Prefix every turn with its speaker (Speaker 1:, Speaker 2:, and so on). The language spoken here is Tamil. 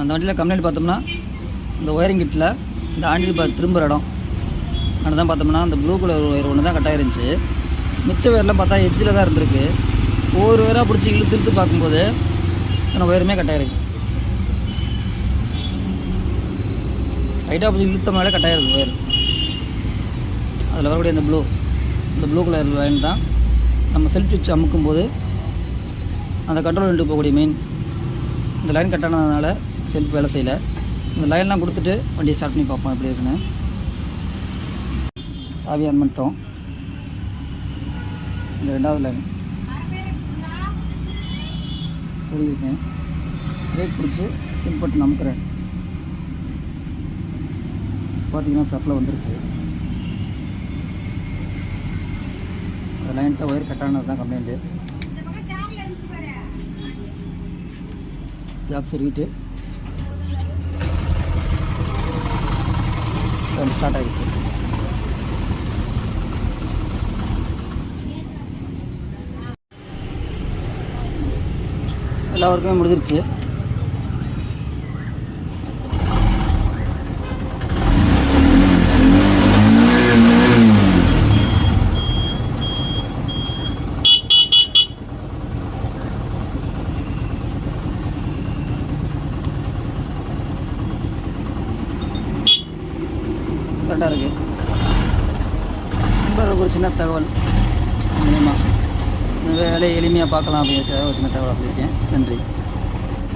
Speaker 1: அந்த வண்டியில் கம்ப்ளைண்ட் பார்த்தோம்னா இந்த ஒயரிங் கிட்டில் இந்த ஆண்டில் பார் திரும்புகிற இடம். அங்கே தான் பார்த்தோம்னா அந்த ப்ளூ கலர் ஒயர் ஒன்று தான் கட்டாக இருந்துச்சு மிச்ச ஒயர்லாம் பார்த்தா எட்ஜில் தான் இருந்திருக்கு. ஒவ்வொரு ஒயராக பிடிச்சி இழுத்து இழுத்து பார்க்கும்போது அந்த ஒயருமே கட்டாக இருக்கு லைட்டாக பிடிச்சி இழுத்த மேலே கட்டாக இருக்குது ஒயர் அதில் வரக்கூடிய இந்த ப்ளூ இந்த ப்ளூ கலர் லைன் தான் நம்ம செல்ஃப் சுவிட்ச் அமுக்கும்போது அந்த கண்ட்ரோல் வந்துட்டு போகக்கூடிய மெயின் இந்த லைன் கட் ஆனதுனால செல்ஃப் வேலை செய்யலை. இந்த லைன்லாம் கொடுத்துட்டு வண்டியை ஸ்டார்ட் பண்ணி பார்ப்போம் எப்படி இருக்குன்னு. சாவி ஆன் பண்ணிட்டோம். இந்த ரெண்டாவது லைன் புரியிருக்கேன் பிரேக் பிடிச்சி சிம் பட்டு நமுக்கிறேன். பார்த்தீங்கன்னா சப்ளை வந்துருச்சு. அந்த ஒயர் கட் ஆனது தான் கம்ப்ளைண்ட்டு ஜாப் சொல்லிட்டு ஸ்டார்ட் ஆகிடுச்சு எல்லா ஒர்க்குமே முடிஞ்சிருச்சு. கரெக்டாக இருக்குது நண்பர்களுக்கு ஒரு சின்ன தகவல். மூலியமாக வேலையை எளிமையாக பார்க்கலாம் அப்படிங்கிறதுக்காக ஒரு சின்ன தகவல் சொல்லியிருக்கேன். நன்றி.